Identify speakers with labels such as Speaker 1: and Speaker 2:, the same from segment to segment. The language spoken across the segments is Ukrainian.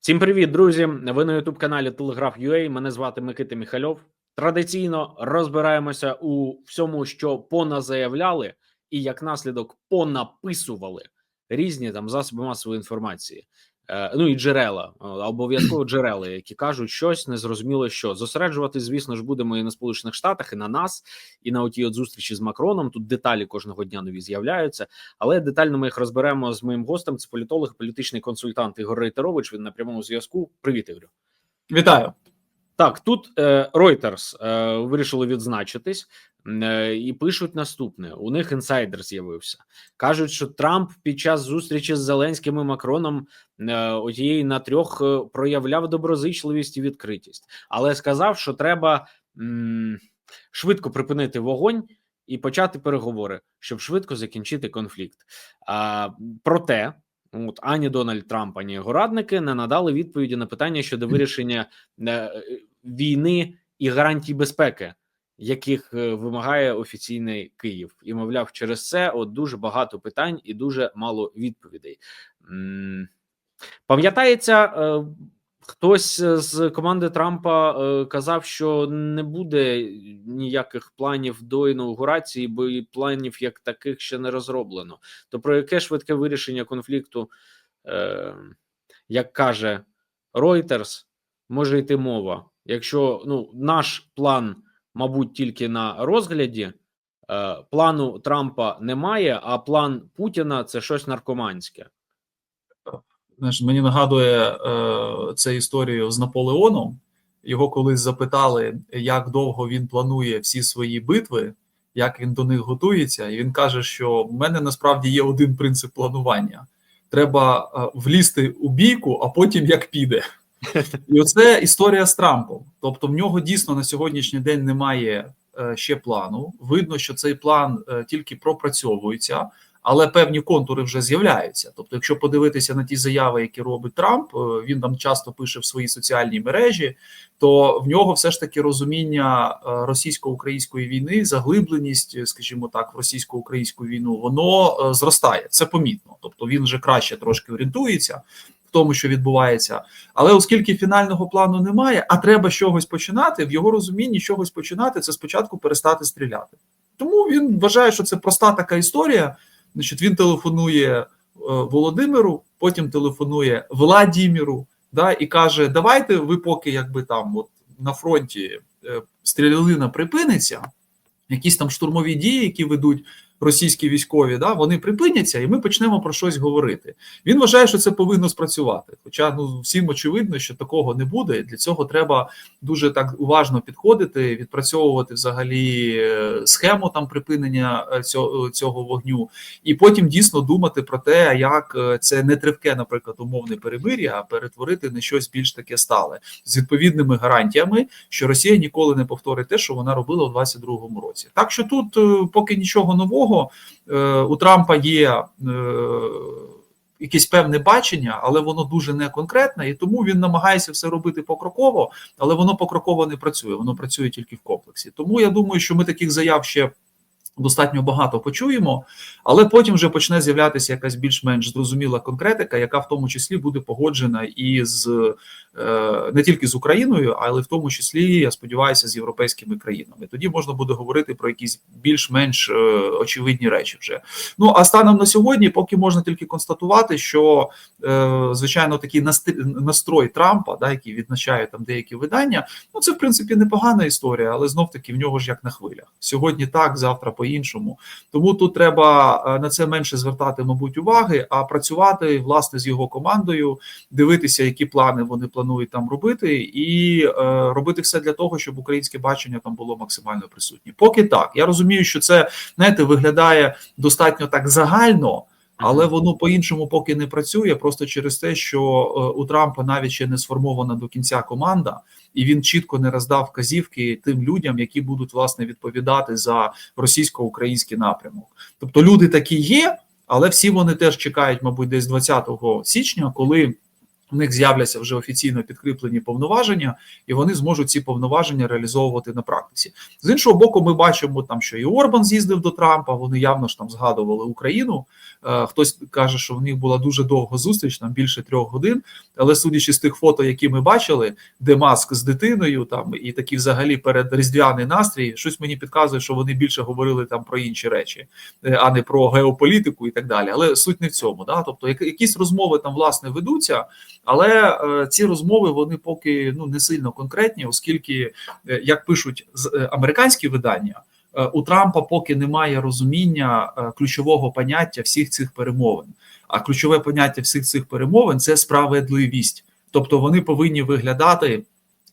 Speaker 1: Всім привіт, друзі! Ви на youtube каналі Telegraph.ua. Мене звати Микита Міхальов. Традиційно розбираємося у всьому, що поназаявляли, і як наслідок понаписували різні там засоби масової інформації. Е, ну і джерела, е, обов'язково джерела, які кажуть щось незрозуміло, що зосереджувати, звісно ж, будемо і на Сполучених Штатах, і на нас, і на отій от зустрічі з Макроном. Тут деталі кожного дня нові з'являються, але детально ми їх розберемо з моїм гостем. Це політолог, політичний консультант Ігор Рейтерович. Він на прямому зв'язку. Привіт, Ігорю.
Speaker 2: Вітаю.
Speaker 1: Так, тут е, Reuters вирішили відзначитись і пишуть наступне: у них інсайдер з'явився. кажуть, що Трамп під час зустрічі з Зеленським і Макроном е, однієї на трьох е, проявляв доброзичливість і відкритість, але сказав, що треба м, швидко припинити вогонь. І почати переговори, щоб швидко закінчити конфлікт. А проте, от ані Дональд Трамп, ані його радники не надали відповіді на питання щодо вирішення е, війни і гарантій безпеки, яких е, вимагає офіційний Київ, і мовляв, через це от дуже багато питань і дуже мало відповідей. М, Пам'ятаєте, е, хтось з команди Трампа е, казав, що не буде ніяких планів до інаугурації, бо і планів як таких ще не розроблено. То про яке швидке вирішення конфлікту, е, як каже Reuters, може йти мова? Якщо ну наш план, мабуть, тільки на розгляді, е, плану Трампа немає, а план Путіна це щось наркоманське.
Speaker 2: Знаєш, мені нагадує е, це історію з Наполеоном. Його колись запитали, як довго він планує всі свої битви, як він до них готується, і він каже, що в мене насправді є один принцип планування: треба е, влізти у бійку, а потім як піде. І оце історія з Трампом. Тобто, в нього дійсно на сьогоднішній день немає е, ще плану. Видно, що цей план е, тільки пропрацьовується, але певні контури вже з'являються. Тобто, якщо подивитися на ті заяви, які робить Трамп, е, він там часто пише в своїй соціальній мережі, то в нього все ж таки розуміння російсько-української війни, заглибленість, скажімо так, в російсько-українську війну, воно зростає. Це помітно. Тобто він вже краще трошки орієнтується в тому, що відбувається. Але оскільки фінального плану немає, а треба чогось починати, в його розумінні чогось починати це спочатку перестати стріляти. Тому він вважає, що це проста така історія. Значить, він телефонує е, Володимиру, потім телефонує Владіміру, да, і каже: Давайте ви, поки якби там от на фронті е, стрілянина припиниться, якісь там штурмові дії, які ведуть російські військові, да, вони припиняться, і ми почнемо про щось говорити. Він вважає, що це повинно спрацювати. Хоча ну всім очевидно, що такого не буде. Для цього треба дуже так уважно підходити, відпрацьовувати взагалі е, схему там припинення е, цього, цього вогню, і потім дійсно думати про те, як е, це не тривке, наприклад, умовне перемир'я, а перетворити на щось більш таке стале з відповідними гарантіями, що Росія ніколи не повторить те, що вона робила у 22-му році. Так що тут е, поки нічого нового. Е, У Трампа є е, якесь певне бачення, але воно дуже не конкретне, і тому він намагається все робити покроково, але воно покроково не працює. Воно працює тільки в комплексі. Тому я думаю, що ми таких заяв ще. Достатньо багато почуємо, але потім вже почне з'являтися якась більш-менш зрозуміла конкретика, яка в тому числі буде погоджена і з е, не тільки з Україною, але в тому числі, я сподіваюся, з європейськими країнами. Тоді можна буде говорити про якісь більш-менш е, очевидні речі. Вже ну а станом на сьогодні, поки можна тільки констатувати, що е, звичайно такий настрой Трампа, да, який відзначає там деякі видання, ну це в принципі непогана історія, але знов таки в нього ж як на хвилях. Сьогодні так, завтра по іншому. Тому тут треба е, на це менше звертати, мабуть, уваги, а працювати власне з його командою, дивитися, які плани вони планують там робити, і е, робити все для того, щоб українське бачення там було максимально присутнє. Поки так я розумію, що це знаєте, виглядає достатньо так загально. Але воно по-іншому поки не працює, просто через те, що е, у Трампа навіть ще не сформована до кінця команда, і він чітко не роздав вказівки тим людям, які будуть власне відповідати за російсько-український напрямок. Тобто люди такі є, але всі вони теж чекають, мабуть, десь 20 січня, коли в них з'являться вже офіційно підкріплені повноваження, і вони зможуть ці повноваження реалізовувати на практиці. З іншого боку, ми бачимо там, що і Орбан з'їздив до Трампа. Вони явно ж там згадували Україну. Е, Хтось каже, що в них була дуже довга зустріч, там більше трьох годин. Але судячи з тих фото, які ми бачили, де маск з дитиною, там і такі взагалі перед різдвяний настрій, щось мені підказує, що вони більше говорили там про інші речі, е, а не про геополітику і так далі. Але суть не в цьому. Да? Тобто, як- якісь розмови там власне ведуться. Але е, ці розмови вони поки ну не сильно конкретні, оскільки, е, як пишуть е, американські видання, у Трампа поки немає розуміння ключового поняття всіх цих перемовин. А ключове поняття всіх цих перемовин це справедливість. Тобто вони повинні виглядати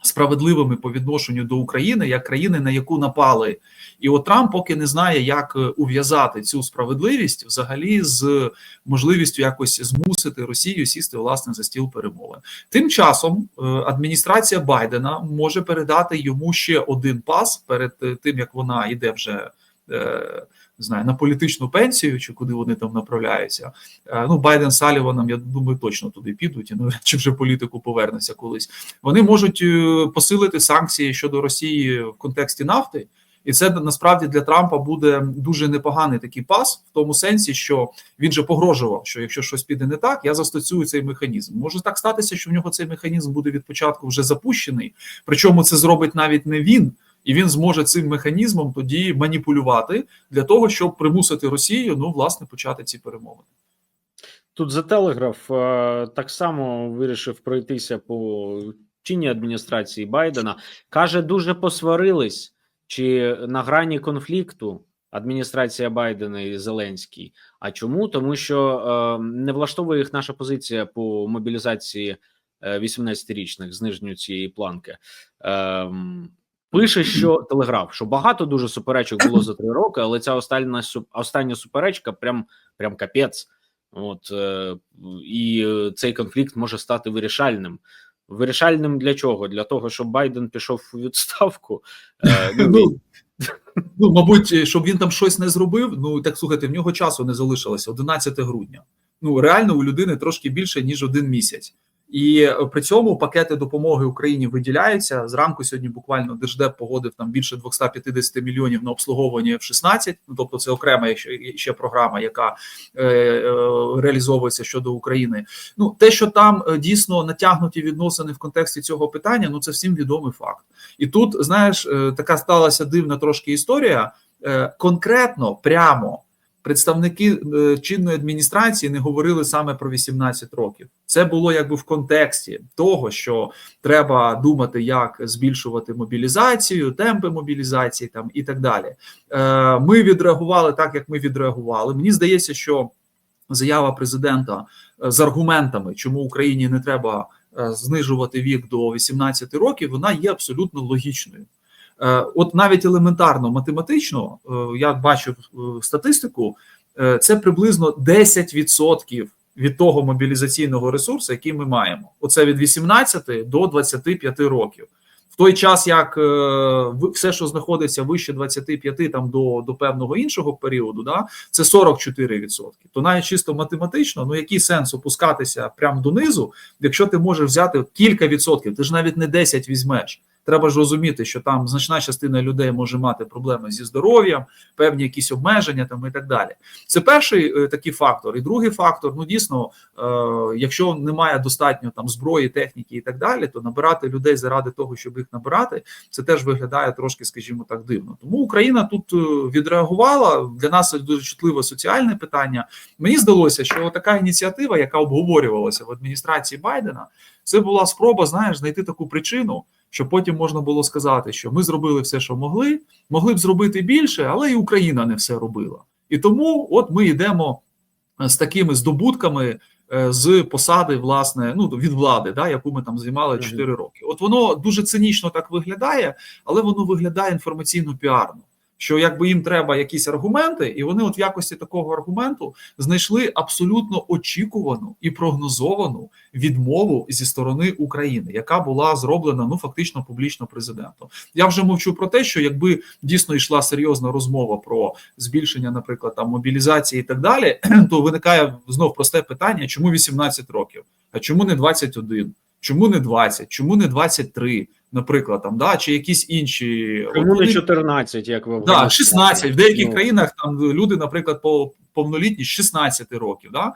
Speaker 2: справедливими по відношенню до України як країни, на яку напали. І от Трамп поки не знає, як е, ув'язати цю справедливість взагалі з можливістю якось змусити Росію сісти власне за стіл перемовин. Тим часом е, адміністрація Байдена може передати йому ще один пас перед е, тим, як вона йде вже. Е, Не знаю, на політичну пенсію чи куди вони там направляються. Е, Ну, Байден Саліваном, я думаю, точно туди підуть і навряд чи вже політику повернеться колись. Вони можуть е, посилити санкції щодо Росії в контексті нафти, і це насправді для Трампа буде дуже непоганий такий пас, в тому сенсі, що він же погрожував, що якщо щось піде не так, я застосую цей механізм. Може так статися, що в нього цей механізм буде від початку вже запущений. Причому це зробить навіть не він, і він зможе цим механізмом тоді маніпулювати для того, щоб примусити Росію ну власне почати ці перемовини.
Speaker 1: Тут за телеграф е, так само вирішив пройтися по чинній адміністрації Байдена. Каже, дуже посварились чи на грані конфлікту адміністрація Байдена і Зеленський. А чому? Тому що е, не влаштовує їх наша позиція по мобілізації е, 18-річних з нижньої цієї планки. Ем, Пише, що телеграф, що багато дуже суперечок було за три роки, але ця остання остання суперечка прям прям капець. От е, і е, цей конфлікт може стати вирішальним. Вирішальним для чого? Для того, щоб Байден пішов у відставку. Е, ну,
Speaker 2: Ну, ну, мабуть, щоб він там щось не зробив. Ну так слухайте, в нього часу не залишилося 11 грудня. Ну реально у людини трошки більше ніж один місяць. І е, при цьому пакети допомоги Україні виділяються. Зранку сьогодні буквально держдеп погодив там більше 250 мільйонів на обслуговування F-16, Ну тобто це окрема ще, ще програма, яка е, е, реалізовується щодо України. Ну те, що там е, дійсно натягнуті відносини в контексті цього питання, ну це всім відомий факт. І тут знаєш, е, така сталася дивна трошки історія. Конкретно прямо представники е, чинної адміністрації не говорили саме про 18 років. Це було якби в контексті того, що треба думати, як збільшувати мобілізацію, темпи мобілізації там і так далі. Е, Ми відреагували так, як ми відреагували. Мені здається, що заява президента е, з аргументами, чому Україні не треба знижувати вік до 18 років, вона є абсолютно логічною. Е, От навіть елементарно математично, е, я бачив е, статистику, це приблизно 10% від того мобілізаційного ресурсу, який ми маємо. Оце від 18 до 25 років. В той час, як все, що знаходиться вище 25 там до, до певного іншого періоду, да, це 44%. То навіть чисто математично, ну який сенс опускатися прямо донизу, якщо ти можеш взяти кілька відсотків, ти ж навіть не 10 візьмеш. Треба ж розуміти, що там значна частина людей може мати проблеми зі здоров'ям, певні якісь обмеження там і так далі. Це перший е, такий фактор. І другий фактор: ну дійсно, е, якщо немає достатньо там зброї, техніки і так далі, то набирати людей заради того, щоб їх набирати, це теж виглядає трошки, скажімо так, дивно. Тому Україна тут е, відреагувала. Для нас дуже чутливе соціальне питання. Мені здалося, що така ініціатива, яка обговорювалася в адміністрації Байдена, це була спроба, знаєш, знайти таку причину, щоб потім можна було сказати, що ми зробили все, що могли, могли б зробити більше, але і Україна не все робила. І тому, от ми йдемо е, з такими здобутками е, з посади, власне, ну від влади, да, яку ми там займали
Speaker 1: Мгм.
Speaker 2: 4 роки. От воно дуже цинічно так виглядає, але воно виглядає інформаційно піарно. Що якби їм треба якісь аргументи, і вони, от в якості такого аргументу, знайшли абсолютно очікувану і прогнозовану відмову зі сторони України, яка була зроблена ну фактично публічно президентом. Я вже мовчу про те, що якби дійсно йшла серйозна розмова про збільшення, наприклад, там мобілізації і так далі, то виникає знов просте питання: чому 18 років? А чому не 21? Чому не 20? Чому не 23? Наприклад, там да чи якісь інші
Speaker 1: не 14, як ви
Speaker 2: Да,
Speaker 1: Афганістані?
Speaker 2: 16. В деяких
Speaker 1: Ну,
Speaker 2: країнах там люди, наприклад, по повнолітні з 16 років. Да?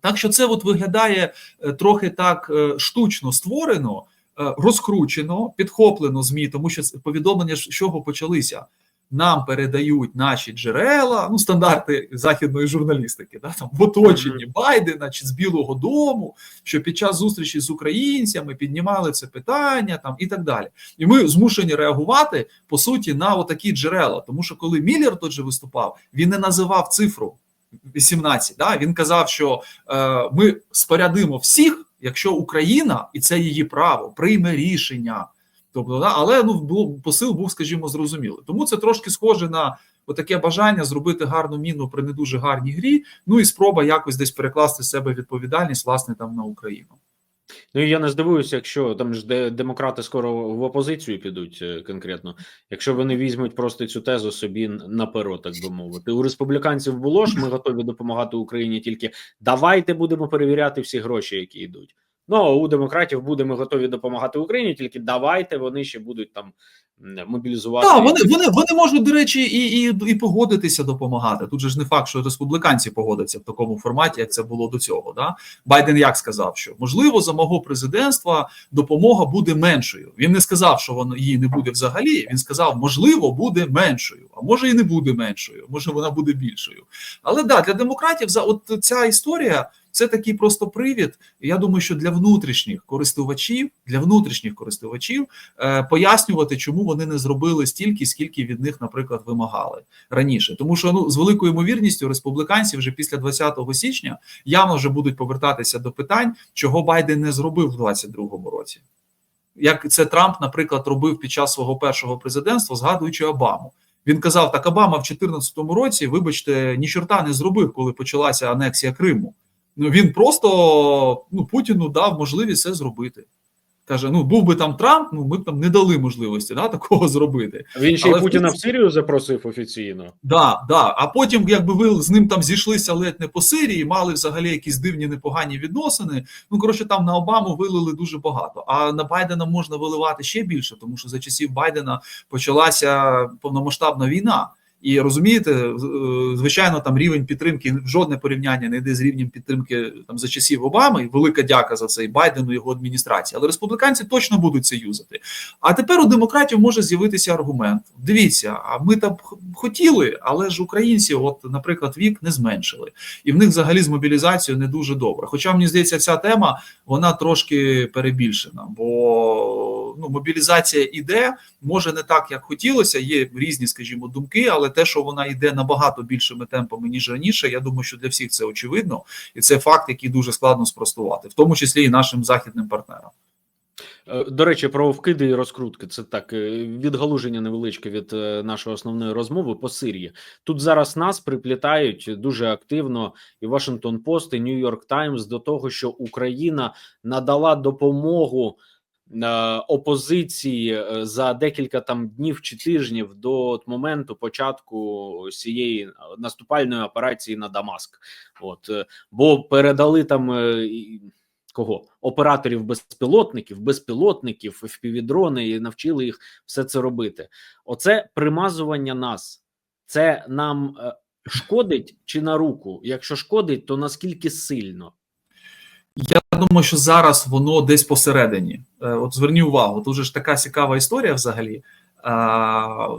Speaker 2: Так що це от виглядає е, трохи так е, штучно створено, е, розкручено, підхоплено ЗМІ, тому що повідомлення з чого почалися. Нам передають наші джерела, ну стандарти західної журналістики, да, там в оточенні Байдена чи з Білого Дому, що під час зустрічі з українцями піднімали це питання там і так далі. І ми змушені реагувати по суті на отакі джерела. Тому що коли Міллер тут же виступав, він не називав цифру 18. Да? Він казав, що е, ми спорядимо всіх, якщо Україна, і це її право, прийме рішення. Тобто, да, але ну було посил був, скажімо, зрозумілий. Тому це трошки схоже на таке бажання зробити гарну міну при не дуже гарній грі. Ну і спроба якось десь перекласти себе відповідальність, власне, там на Україну.
Speaker 1: Ну і я не здивуюся, якщо там ж де демократи скоро в опозицію підуть е, конкретно. Якщо вони візьмуть просто цю тезу собі на перо, так би мовити. У республіканців було ж ми готові допомагати Україні. Тільки давайте будемо перевіряти всі гроші, які йдуть. Ну у демократів будемо готові допомагати Україні. Тільки давайте вони ще будуть там мобілізувати.
Speaker 2: Так, вони, вони, вони можуть, до речі, і, і, і погодитися допомагати. Тут же ж не факт, що республіканці погодяться в такому форматі, як це було до цього. Да? Байден як сказав, що можливо за мого президентства допомога буде меншою. Він не сказав, що воно її не буде взагалі. Він сказав, можливо, буде меншою, а може і не буде меншою, може вона буде більшою. Але да, для демократів за от ця історія. Це такий просто привід. Я думаю, що для внутрішніх користувачів, для внутрішніх користувачів е, пояснювати, чому вони не зробили стільки, скільки від них, наприклад, вимагали раніше. Тому що ну з великою ймовірністю республіканці вже після 20 січня явно вже будуть повертатися до питань, чого Байден не зробив в 22-му році. Як це Трамп, наприклад, робив під час свого першого президентства, згадуючи Обаму. Він казав: так Обама в 2014 році, вибачте, ні чорта не зробив, коли почалася анексія Криму. Ну він просто ну Путіну дав можливість це зробити. Каже: ну був би там Трамп, ну ми б там не дали можливості да, такого зробити.
Speaker 1: Він ще й Путіна в Сирію запросив офіційно.
Speaker 2: Да, да. А потім, якби ви з ним там зійшлися ледь не по Сирії, мали взагалі якісь дивні непогані відносини. Ну коротше, там на Обаму вилили дуже багато. А на Байдена можна виливати ще більше, тому що за часів Байдена почалася повномасштабна війна. І розумієте, е, звичайно, там рівень підтримки жодне порівняння не йде з рівнем підтримки там за часів Обами. І велика дяка за це і Байдену і його адміністрації. Але республіканці точно будуть це юзати. А тепер у демократів може з'явитися аргумент: дивіться, а ми там хотіли, але ж українці, от, наприклад, вік не зменшили, і в них взагалі з мобілізацією не дуже добре. Хоча мені здається, ця тема вона трошки перебільшена, бо ну, мобілізація іде, може не так, як хотілося. Є різні, скажімо, думки, але те, що вона йде набагато більшими темпами ніж раніше, я думаю, що для всіх це очевидно, і це факт, який дуже складно спростувати, в тому числі і нашим західним партнерам.
Speaker 1: Е, До речі, про вкиди і розкрутки. Це так е, відгалуження невеличке від е, нашої основної розмови по Сирії. Тут зараз нас приплітають дуже активно і Washington Post, і York Times до того, що Україна надала допомогу опозиції е, за декілька там днів чи тижнів до моменту початку цієї наступальної операції на Дамаск. От е, бо передали там. е, Кого операторів безпілотників, безпілотників, FPV-дрони і навчили їх все це робити. Оце примазування нас. Це нам е, шкодить чи на руку? Якщо шкодить, то наскільки сильно?
Speaker 2: Я думаю, що зараз воно десь посередині. Е, От зверні увагу, тут же ж така цікава історія взагалі. Е,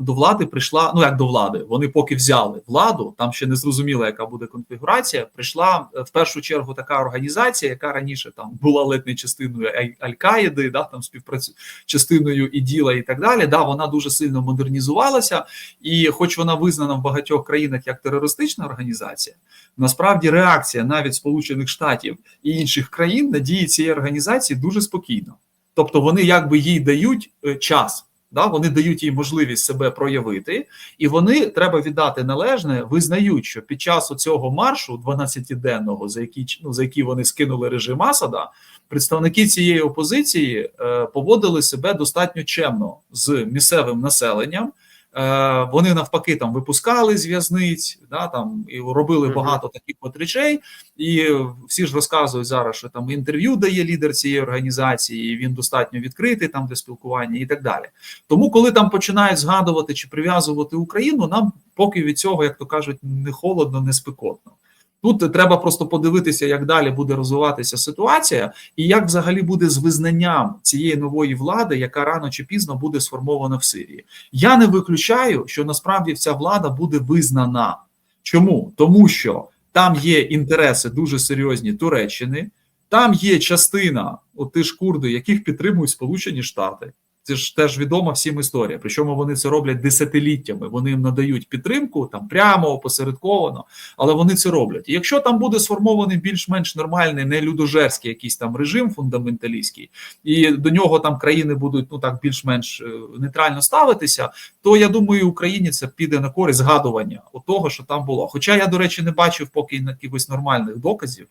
Speaker 2: До влади прийшла, ну як до влади, вони поки взяли владу, там ще не зрозуміло, яка буде конфігурація. Прийшла е, в першу чергу така організація, яка раніше там була ледь не частиною Аль- Аль-Каїди, да, там співпрацю частиною іділа і так далі. Да, вона дуже сильно модернізувалася, і хоч вона визнана в багатьох країнах як терористична організація, насправді реакція навіть Сполучених Штатів і інших країн на дії цієї організації дуже спокійно. Тобто вони якби їй дають е, час, да? вони дають їй можливість себе проявити, і вони треба віддати належне, визнають, що під час цього маршу 12-денного, за який ну, за який вони скинули режим Асада, представники цієї опозиції е, поводили себе достатньо чемно з місцевим населенням. Е, Вони навпаки там випускали з в'язниць, да, там і робили багато таких от речей. І всі ж розказують зараз, що там інтерв'ю дає лідер цієї організації, і він достатньо відкритий там для спілкування і так далі. Тому, коли там починають згадувати чи прив'язувати Україну, нам поки від цього, як то кажуть, не холодно, не спекотно. Тут треба просто подивитися, як далі буде розвиватися ситуація, і як взагалі буде з визнанням цієї нової влади, яка рано чи пізно буде сформована в Сирії. Я не виключаю, що насправді ця влада буде визнана. Чому? Тому що там є інтереси дуже серйозні Туреччини, там є частина, от ті ж курди, яких підтримують Сполучені Штати. Це ж теж відома всім історія. Причому вони це роблять десятиліттями. Вони їм надають підтримку там прямо опосередковано, але вони це роблять. І якщо там буде сформований більш-менш нормальний, не людожерський якийсь там режим фундаменталістський, і до нього там країни будуть ну так більш-менш е, нейтрально ставитися, то я думаю, Україні це піде на користь згадування того, що там було. Хоча я, до речі, не бачив поки якихось нормальних доказів.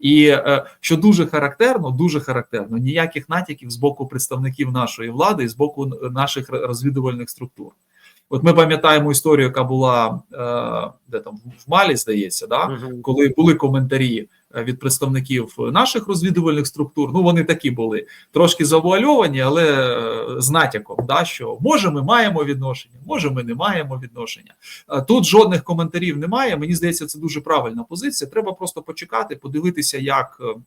Speaker 2: І е, що дуже характерно, дуже характерно, ніяких натяків з боку представників нашої влади і з боку наших розвідувальних структур. От ми пам'ятаємо історію, яка була е, де там в Малі, здається, да? Коли були коментарі е, від представників наших розвідувальних структур. Ну вони такі були трошки завуальовані, але е, з натяком, да, що може ми маємо відношення, може ми не маємо відношення. Е, Тут жодних коментарів немає. Мені здається, це дуже правильна позиція. Треба просто почекати, подивитися, як. е,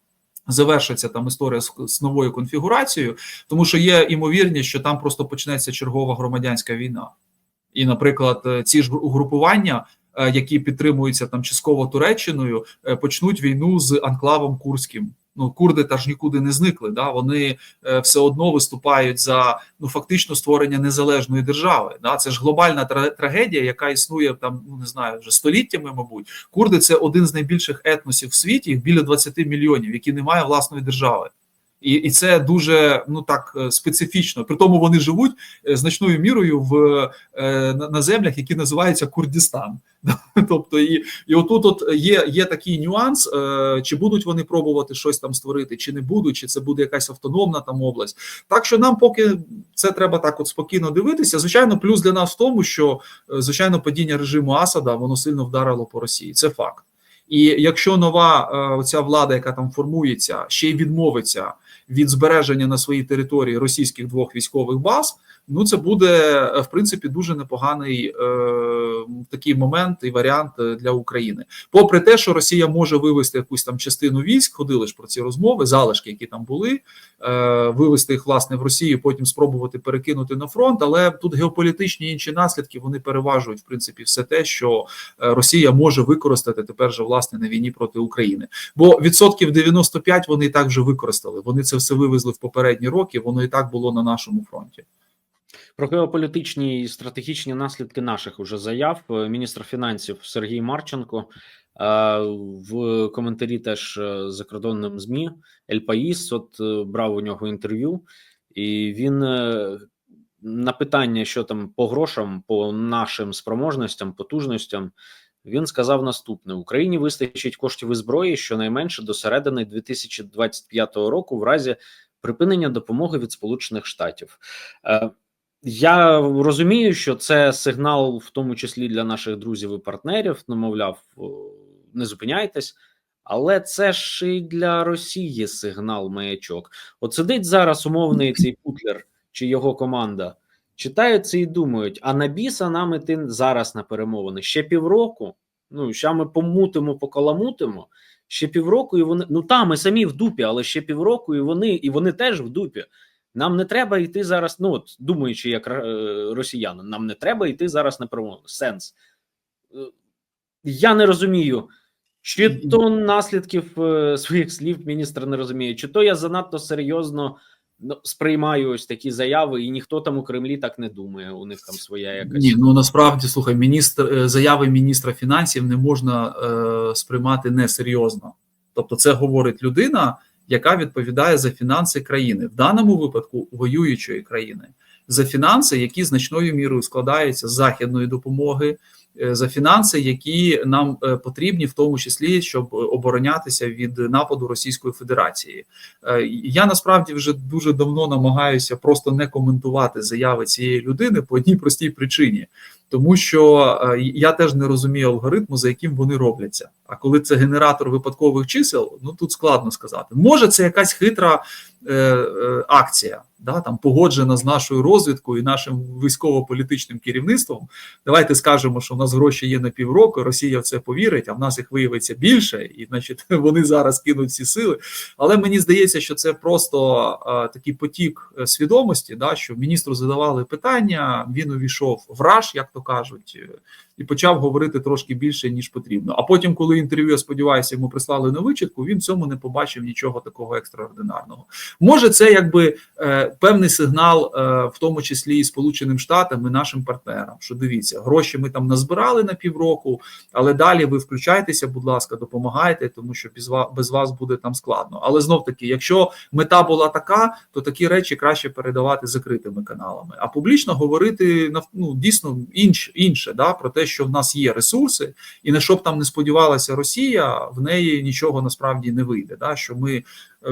Speaker 2: Завершиться там історія з, з новою конфігурацією, тому що є імовірність, що там просто почнеться чергова громадянська війна. І, наприклад, ці ж угрупування, які підтримуються там частково Туреччиною, е, почнуть війну з анклавом Курським. Ну, курди та ж нікуди не зникли. Да? Вони е, все одно виступають за ну фактично створення незалежної держави. Да? Це ж глобальна тра- трагедія, яка існує там, ну не знаю, вже століттями, мабуть. Курди це один з найбільших етносів в світі, їх біля 20 мільйонів, які не мають власної держави. І, і це дуже ну так е, специфічно. При тому вони живуть е, значною мірою в е, на, на землях, які називаються Курдістан. Тобто, і, і отут от є, є такий нюанс, чи будуть вони пробувати щось там створити, чи не будуть, чи це буде якась автономна там область. Так що нам поки це треба так от спокійно дивитися. Звичайно, плюс для нас в тому, що звичайно падіння режиму Асада воно сильно вдарило по Росії. Це факт. І якщо нова е, ця влада, яка там формується, ще й відмовиться від збереження на своїй території російських двох військових баз, ну це буде е, в принципі дуже непоганий е, такий момент і варіант е, для України. Попри те, що Росія може вивести якусь там частину військ, ходили ж про ці розмови, залишки, які там були, вивести їх власне в Росію, потім спробувати перекинути на фронт. Але тут геополітичні інші наслідки вони переважують в принципі все те, що Росія може використати тепер же власне на війні проти України. Бо відсотків 95 вони і так вже використали. Вони це все вивезли в попередні роки. Воно і так було на нашому фронті.
Speaker 1: Про геополітичні і стратегічні наслідки наших уже заяв е, міністр фінансів Сергій Марченко е, в коментарі теж е, закордонним змі Ель Паїс от брав у нього інтерв'ю, і він на питання, що там по грошам, по нашим спроможностям, потужностям. Він сказав наступне: Україні вистачить коштів і зброї щонайменше до середини 2025 року, в разі припинення допомоги від Сполучених Штатів. Я розумію, що це сигнал, в тому числі для наших друзів і партнерів. Ну, мовляв, не зупиняйтесь, але це ж і для Росії сигнал маячок. От сидить зараз умовний цей Путлер чи його команда, читають це і думають: а на біса нам іти зараз на перемовини ще півроку. Ну, ще ми помутимо, покаламутимо. Ще півроку, і вони ну там ми самі в дупі, але ще півроку, і вони, і вони теж в дупі. Нам не треба йти зараз. Ну от думаючи, як е, росіяни, нам не треба йти зараз на перемовини. Сенс. Е, Я не розумію, чи то наслідків е, своїх слів міністр не розуміє, чи то я занадто серйозно ну, сприймаю ось такі заяви, і ніхто там у Кремлі так не думає. У них там своя якась
Speaker 2: Ні, ну насправді слухай, міністр заяви міністра фінансів не можна е, сприймати несерйозно. Тобто, це говорить людина, яка відповідає за фінанси країни, в даному випадку воюючої країни, за фінанси, які значною мірою складаються з західної допомоги, е, за фінанси, які нам е, потрібні, в тому числі щоб оборонятися від нападу Російської Федерації. Е, Я насправді вже дуже давно намагаюся просто не коментувати заяви цієї людини по одній простій причині. Тому що е, я теж не розумію алгоритму, за яким вони робляться. А коли це генератор випадкових чисел, ну тут складно сказати. Може, це якась хитра е, е, акція, да, там погоджена з нашою розвідкою і нашим військово-політичним керівництвом. Давайте скажемо, що в нас гроші є на півроку, Росія в це повірить, а в нас їх виявиться більше, і значить вони зараз кинуть всі сили. Але мені здається, що це просто е, такий потік е, свідомості, да, що міністру задавали питання, він увійшов в раж, як то кажуть, е, і почав говорити трошки більше ніж потрібно. А потім, коли інтерв'ю, я сподіваюся, йому прислали на вичитку, він в цьому не побачив нічого такого екстраординарного. Може, це якби е, певний сигнал, е, в тому числі і Сполученим Штатам і нашим партнерам. Що дивіться, гроші ми там назбирали на півроку, але далі ви включайтеся, будь ласка, допомагайте, тому що без вас буде там складно. Але знов таки, якщо мета була така, то такі речі краще передавати закритими каналами, а публічно говорити ну, дійсно інше, інше да, про те, що в нас є ресурси, і на що б там не сподівалася Росія, в неї нічого насправді не вийде. Да, що ми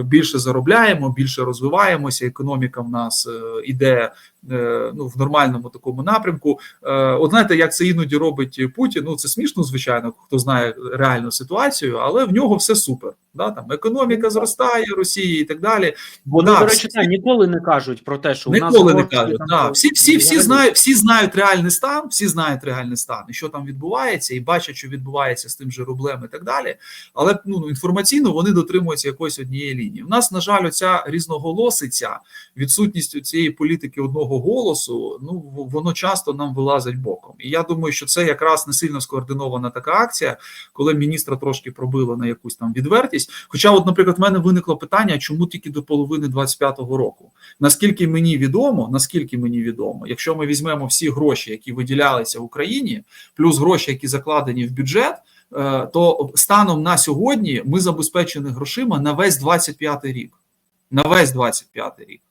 Speaker 2: більше заробляємо, більше розвиваємося. Економіка в нас е, іде е, ну в нормальному такому напрямку. Е, от знаєте, як це іноді робить Путін. Ну це смішно, звичайно, хто знає реальну ситуацію, але в нього все супер. Да, там економіка зростає Росії і так далі.
Speaker 1: Вони,
Speaker 2: Да,
Speaker 1: до речі,
Speaker 2: всі-
Speaker 1: ніколи не кажуть про те, що у нас
Speaker 2: не кажуть.
Speaker 1: там,
Speaker 2: Да. Всі, всі, всі, знають, всі знають реальний стан, всі знають реальний стан, і що там відбувається, і бачать, що відбувається з тим же рублем і так далі. Але ну, інформаційно вони дотримуються якоїсь однієї лінії. У нас, на жаль, оця різноголосиця, відсутність цієї політики одного голосу, ну воно часто нам вилазить боком. І я думаю, що це якраз не сильно скоординована така акція, коли міністра трошки пробило на якусь там відвертість. Хоча, от, наприклад, в мене виникло питання, чому тільки до половини 25-го року. Наскільки мені відомо, наскільки мені відомо, якщо ми візьмемо всі гроші, які виділялися в Україні, плюс гроші, які закладені в бюджет, то станом на сьогодні ми забезпечені грошима на весь 25-й рік. На весь 25-й рік.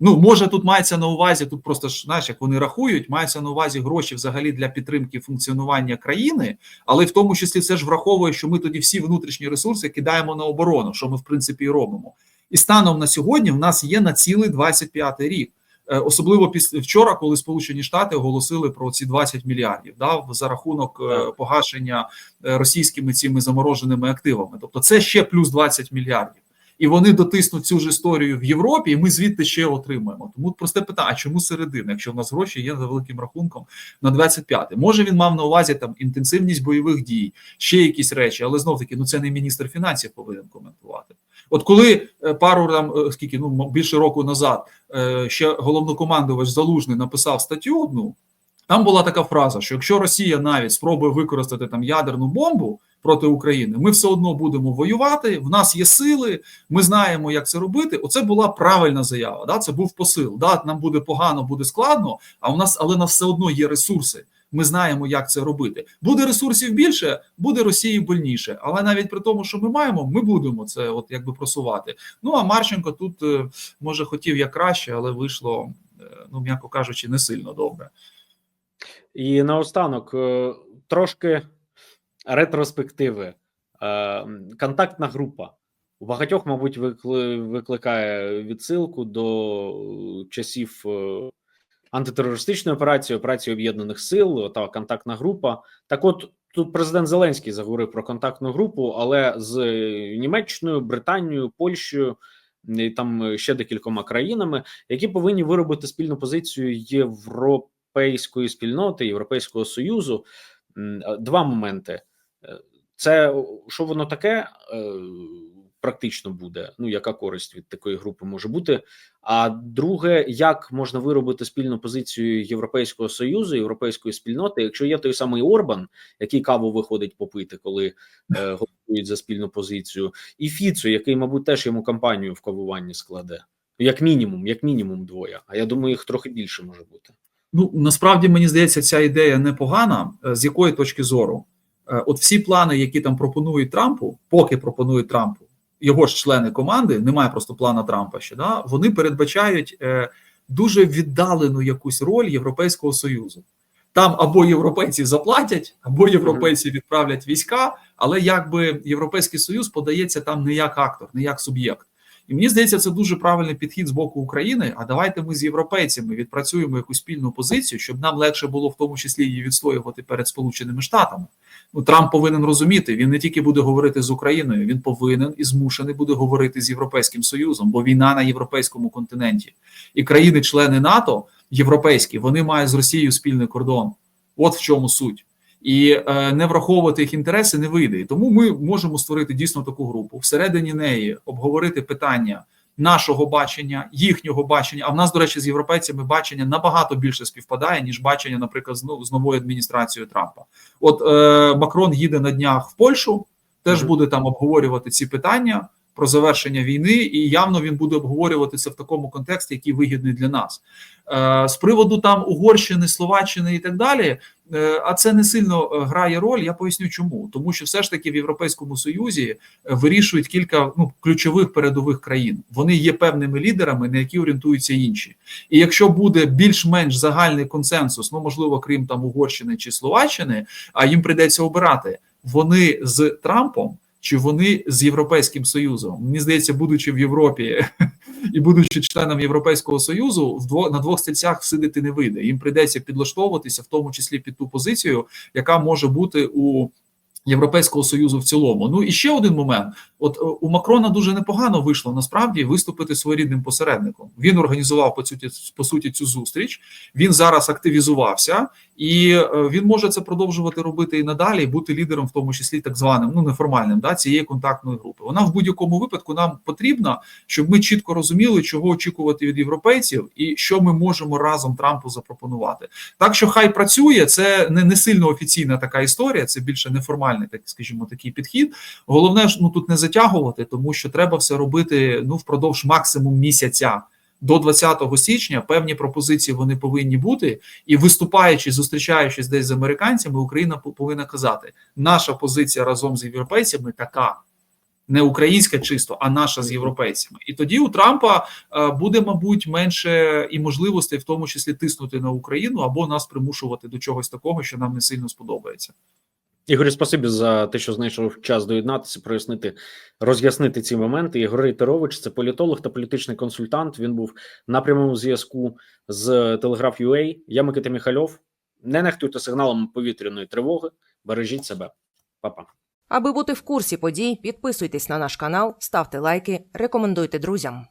Speaker 2: Ну, може, тут мається на увазі, тут просто ж знаєш, як вони рахують, мається на увазі гроші взагалі для підтримки функціонування країни, але в тому числі це ж враховує, що ми тоді всі внутрішні ресурси кидаємо на оборону, що ми в принципі і робимо. І станом на сьогодні в нас є на цілий 25-й рік. Е, Особливо після вчора, коли Сполучені Штати оголосили про ці 20 мільярдів да, за рахунок е, погашення е, російськими цими замороженими активами. Тобто, це ще плюс 20 мільярдів. І вони дотиснуть цю ж історію в Європі, і ми звідти ще отримаємо. Тому просте питання: а чому середина, якщо в нас гроші є за великим рахунком на 25 Може він мав на увазі там інтенсивність бойових дій, ще якісь речі, але знов таки, ну це не міністр фінансів повинен коментувати. От коли е, пару там е, скільки ну більше року назад е, ще головнокомандувач Залужний написав статтю одну. Там була така фраза, що якщо Росія навіть спробує використати там ядерну бомбу проти України, ми все одно будемо воювати. В нас є сили, ми знаємо, як це робити. Оце була правильна заява. Да? Це був посил. Да? Нам буде погано, буде складно, а у нас, але нас все одно є ресурси. Ми знаємо, як це робити. Буде ресурсів більше, буде Росії больніше. Але навіть при тому, що ми маємо, ми будемо це от якби просувати. Ну а Марченко тут е, може хотів як краще, але вийшло, е, ну м'яко кажучи, не сильно добре.
Speaker 1: І наостанок е, трошки ретроспективи. Е, Контактна група. У багатьох, мабуть, викликає відсилку до е, часів е, антитерористичної операції, операції Об'єднаних Сил, та контактна група. Так, от тут президент Зеленський заговорив про контактну групу, але з Німеччиною, Британією, Польщею і там ще декількома країнами, які повинні виробити спільну позицію європейської спільноти, Європейського союзу. Е, Два моменти: Е, це що воно таке е, практично буде. Ну яка користь від такої групи може бути? А друге, як можна виробити спільну позицію Європейського союзу, європейської спільноти, якщо є той самий Орбан, який каву виходить попити, коли е, голосують за спільну позицію, і Фіцо, який, мабуть, теж йому кампанію в кавуванні складе. Ну, як мінімум, як мінімум, двоє. А я думаю, їх трохи більше може бути.
Speaker 2: Ну насправді мені здається, ця ідея непогана. Е, З якої точки зору? Е, От всі плани, які там пропонують Трампу, поки пропонують Трампу, його ж члени команди, немає просто плана Трампа ще. Да? Вони передбачають е, дуже віддалену якусь роль Європейського союзу. Там або європейці заплатять, або європейці відправлять війська, але якби Європейський Союз подається там не як актор, не як суб'єкт. І мені здається, це дуже правильний підхід з боку України. А давайте ми з європейцями відпрацюємо якусь спільну позицію, щоб нам легше було в тому числі її відстоювати перед Сполученими Штатами. Ну Трамп повинен розуміти, він не тільки буде говорити з Україною, він повинен і змушений буде говорити з Європейським Союзом, бо війна на європейському континенті і країни-члени НАТО європейські вони мають з Росією спільний кордон. От в чому суть. І е, не враховувати їх інтереси не вийде. І тому ми можемо створити дійсно таку групу, всередині неї обговорити питання нашого бачення, їхнього бачення. А в нас, до речі, з європейцями бачення набагато більше співпадає, ніж бачення, наприклад, з, новою адміністрацією Трампа. От е, Макрон їде на днях в Польщу, теж буде там обговорювати ці питання про завершення війни, і явно він буде обговорювати це в такому контексті, який вигідний для нас. Е, з приводу там Угорщини, Словаччини і так далі. Е, А це не сильно е, грає роль. Я поясню, чому тому, що все ж таки в Європейському Союзі е, вирішують кілька ну ключових передових країн. Вони є певними лідерами, на які орієнтуються інші. І якщо буде більш-менш загальний консенсус, ну можливо, крім там Угорщини чи Словаччини, а їм прийдеться обирати вони з Трампом. Чи вони з Європейським Союзом? Мені здається, будучи в Європі і будучи членом Європейського Союзу, вдво на двох стільцях сидити не вийде. Їм прийдеться підлаштовуватися, в тому числі під ту позицію, яка може бути у Європейського союзу в цілому. Ну і ще один момент: от е, у Макрона дуже непогано вийшло насправді виступити своєрідним посередником. Він організував по суті, по суті цю зустріч. Він зараз активізувався, і е, він може це продовжувати робити і надалі, бути лідером, в тому числі так званим, ну неформальним, да цієї контактної групи. Вона в будь-якому випадку нам потрібна, щоб ми чітко розуміли, чого очікувати від європейців, і що ми можемо разом Трампу запропонувати. Так що хай працює, це не, не сильно офіційна така історія, це більше неформальний, так скажімо, такий підхід. Головне ж ну тут не затягувати, тому що треба все робити ну впродовж максимум місяця. До 20 січня певні пропозиції вони повинні бути, і виступаючи, зустрічаючись десь з американцями, Україна повинна казати: наша позиція разом з європейцями така. Не українська чисто, а наша з європейцями, і тоді у Трампа е, буде, мабуть, менше і можливостей, в тому числі тиснути на Україну або нас примушувати до чогось такого, що нам не сильно сподобається.
Speaker 1: Ігорю, спасибі за те, що знайшов час доєднатися, прояснити, роз'яснити ці моменти. Ігор Рейтерович – це політолог та політичний консультант. Він був на прямому зв'язку з Телеграф UA. Я Микита Міхальов. Не нехтуйте сигналами повітряної тривоги. Бережіть себе, Па-па.
Speaker 3: Аби бути в курсі подій, підписуйтесь на наш канал, ставте лайки, рекомендуйте друзям.